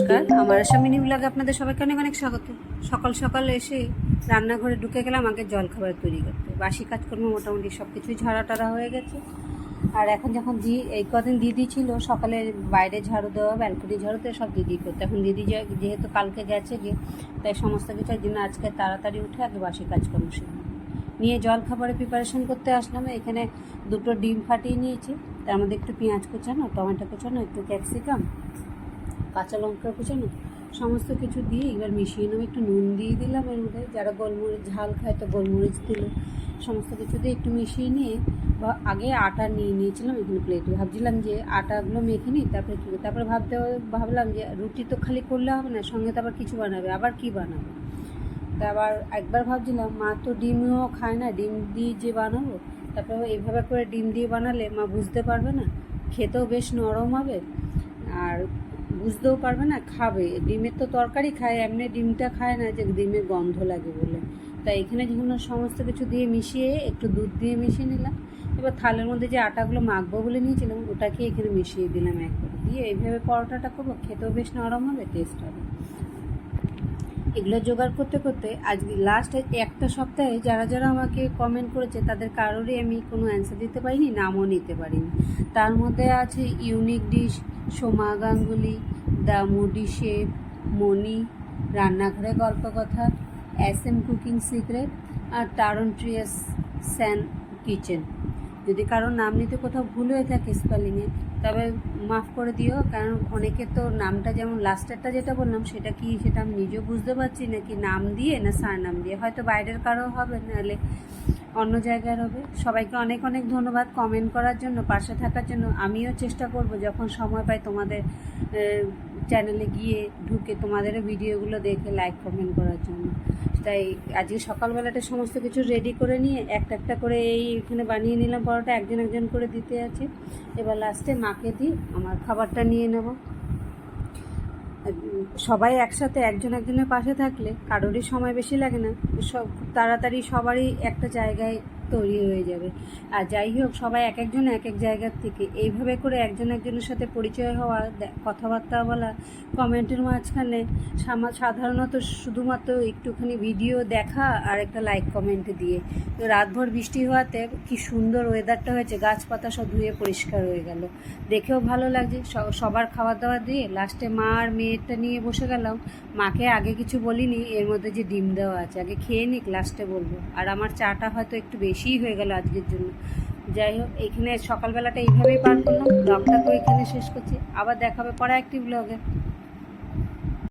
নমস্কার। আমার আসামিনী ব্লগে আপনাদের সবাইকে অনেক অনেক স্বাগত। সকাল সকাল এসে রান্নাঘরে ঢুকে গেলাম আগে জল খাবার তৈরি করতে বাসি কাজকর্ম মোটামুটি সব কিছুই ঝাড়া টাড়া হয়ে গেছে। আর এখন যখন দি, এই কদিন দিদি ছিল, সকালে বাইরে ঝাড়ু দেওয়া, ব্যালকনি ঝাড়ু দেওয়া সব দিদি করতো। এখন দিদি যেহেতু কালকে গেছে গিয়ে তাই সমস্ত কিছু জন্য আজকে তাড়াতাড়ি উঠে আগে বাসি কাজকর্ম শিখলাম নিয়ে জল খাবারের প্রিপারেশন করতে আসলাম। এখানে দুটো ডিম ফাটিয়ে নিয়েছি। তার মধ্যে একটু পেঁয়াজ কুচানো, টমেটো কুচানো, একটু ক্যাপসিকাম কাঁচা লঙ্কা কুচানো, সমস্ত কিছু দিয়ে এবার মিশিয়ে নেব। একটু নুন দিয়ে দিলাম এর মধ্যে, যারা গোলমরিচ, ঝাল খায় তো গোলমরিচ দিল। সমস্ত কিছু দিয়ে একটু মিশিয়ে নিয়ে আগে আটা নিয়ে নিয়েছিলাম এখানে প্লেটে ভাবছিলাম যে আটাগুলো মেখে নিই, তারপরে কী তারপরে ভাবতে ভাবলাম যে রুটি তো খালি করলে হবে না, সঙ্গে তো আবার কিছু বানাবে, আবার কি বানাবো? তা আবার একবার ভাবছিলাম, মা তো ডিমও খায় না, ডিম দিয়ে যে বানাবো, তারপরে এইভাবে করে ডিম দিয়ে বানালে মা বুঝতে পারবে না, খেতেও বেশ নরম হবে। আর বুঝতেও পারবে না, খাবে। ডিমের তো তরকারি খায়, এমনি ডিমটা খায় না যে ডিমে গন্ধ লাগে বলে। তাই এখানে যেগুলো সমস্ত কিছু দিয়ে মিশিয়ে, একটু দুধ দিয়ে মিশিয়ে নিলাম। এবার থালের মধ্যে যে আটাগুলো মাখবো বলে নিয়েছিলাম, ওটাকে এখানে মিশিয়ে দিলাম একবার। দিয়ে এইভাবে পরোটাটা করব, খেতেও বেশ নরম হবে টেস্ট হবে। এগুলো জোগাড় করতে করতে আজকে লাস্ট একটা সপ্তাহে যারা যারা আমাকে কমেন্ট করেছে, তাদের কারোরই আমি কোনো অ্যান্সার দিতে পারিনি, নামও নিতে পারিনি। তার মধ্যে আছে unique dish Soma Ganguly the moody chef Moni রান্নাঘরে গল্প কথা এস এম কুকিং সিক্রেট আর টারন ট্রিয়াস স্যান কিচেন যদি কারোর নাম নিতে কোথাও ভুল হয়ে থাকে স্পেলিংয়ে তবে মাফ করে দিও, কারণ অনেকে তো নামটা যেমন লাস্টেরটা যেটা বললাম, সেটা কি সেটা আমি নিজেও বুঝতে পারছি না, কি নাম দিয়ে না সার নাম দিয়ে। হয়তো বাইরের কারও হবে, নাহলে অন্য জায়গার হবে। সবাইকে অনেক অনেক ধন্যবাদ কমেন্ট করার জন্য, পাশে থাকার জন্য। আমিও চেষ্টা করব, যখন সময় পাই তোমাদের চ্যানেলে গিয়ে ঢুকে তোমাদের ভিডিওগুলো দেখে লাইক কমেন্ট করার জন্য। তাই আজকে সকালবেলাটা সমস্ত কিছু রেডি করে নিয়ে একটা একটা করে এই এখানে বানিয়ে নিলাম পরোটা, একজন একজন করে দিতে আছে। এবার লাস্টে মাকে দিই আমার খাবারটা নিয়ে নেব। সবাই একসাথে, একজন একজনের পাশে থাকলে কারোরই সময় বেশি লাগে না। সব তাড়াতাড়ি সবারই একটা জায়গায় তৈরি হয়ে যাবে। আর যাই হোক, সবাই এক একজন এক এক জায়গার থেকে। এইভাবে করে একজন একজনের সাথে পরিচয় হওয়া কথাবার্তা বলা, কমেন্টের মাঝখানে সাধারণত শুধুমাত্র একটুখানি ভিডিও দেখা আর একটা লাইক কমেন্ট দিয়ে। তো রাতভর বৃষ্টি হওয়াতে কি সুন্দর ওয়েদারটা হয়েছে, গাছপাতা সব ধুয়ে পরিষ্কার হয়ে গেল। দেখেও ভালো লাগছে। সবার খাবার দাবার দিয়ে লাস্টে মা আর মেয়েরটা নিয়ে বসে গেলাম। মাকে আগে কিছু বলিনি, এর মধ্যে যে ডিম দেওয়া আছে, আগে খেয়ে নিক লাস্টে বলব। আর আমার চাটা হয়তো একটু বেশিই হয়ে গেল আজকের জন্য। যাই হোক, এখানে সকালবেলাটা এইভাবেই পার করলাম। ব্লগটা তো এখানে শেষ করছি। আবার দেখাবে পরে একটি ব্লগে